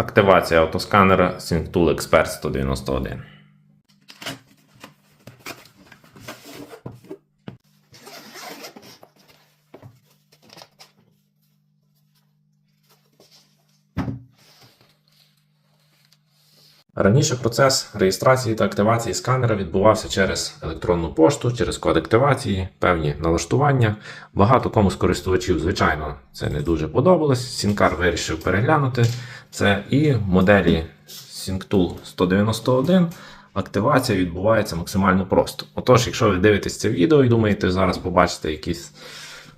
Активація автосканера SyncTool Expert 191. Раніше процес реєстрації та активації сканера відбувався через електронну пошту, через код активації, певні налаштування. Багато кому з користувачів, звичайно, це не дуже подобалось. Сінкар вирішив переглянути це і моделі SyncTool 191 активація відбувається максимально просто. Отож, якщо ви дивитесь це відео і думаєте, зараз побачите якісь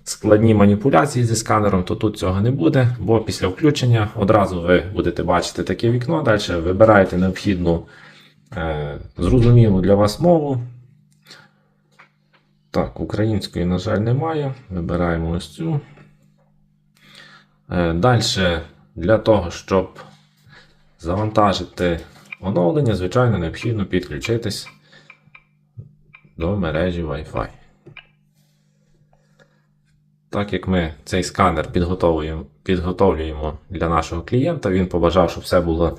складні маніпуляції зі сканером, то тут цього не буде, бо після включення одразу ви будете бачити таке вікно. Далі вибираєте необхідну е, зрозумілу для вас мову. Так, української, на жаль, немає. Вибираємо ось цю. Е, Далі, для того, щоб завантажити оновлення, звичайно, необхідно підключитись до мережі Wi-Fi. Так як ми цей сканер підготовуємо, підготовлюємо для нашого клієнта, він побажав, щоб все було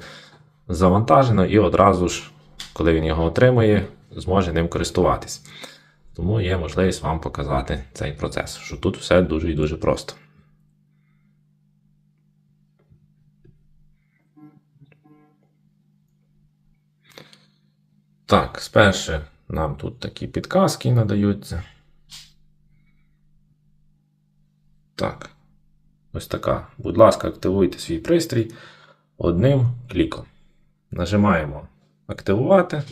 завантажено і одразу ж, коли він його отримає, зможе ним користуватись. Тому є можливість вам показати цей процес, що тут все дуже і дуже просто. Так, спершу нам тут такі підказки надаються. Так. Ось така. Будь ласка, активуйте свій пристрій одним кліком. Нажимаємо Активувати.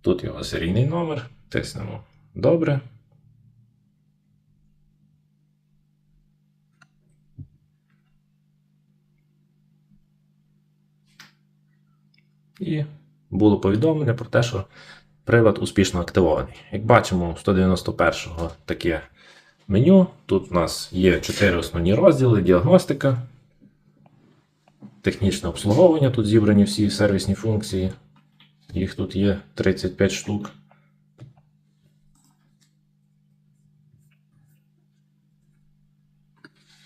Тут його серійний номер. Тиснемо Добре. І було повідомлення про те, що прилад успішно активований. Як бачимо, у 191-го таке меню. Тут у нас є 4 основні розділи: діагностика, технічне обслуговування. Тут зібрані всі сервісні функції. Їх тут є 35 штук.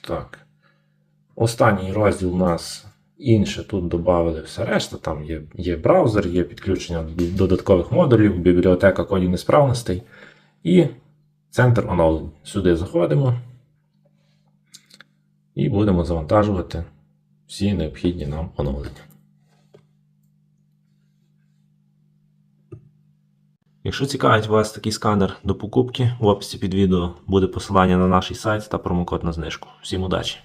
Так. Останній розділ у нас інше. Тут додали все решта. Там є, є браузер, є підключення додаткових модулів, бібліотека кодів несправностей і центр оновлень. Сюди заходимо і будемо завантажувати всі необхідні нам оновлення. Якщо цікавить вас такий сканер до покупки, в описі під відео буде посилання на наш сайт та промокод на знижку. Всім удачі!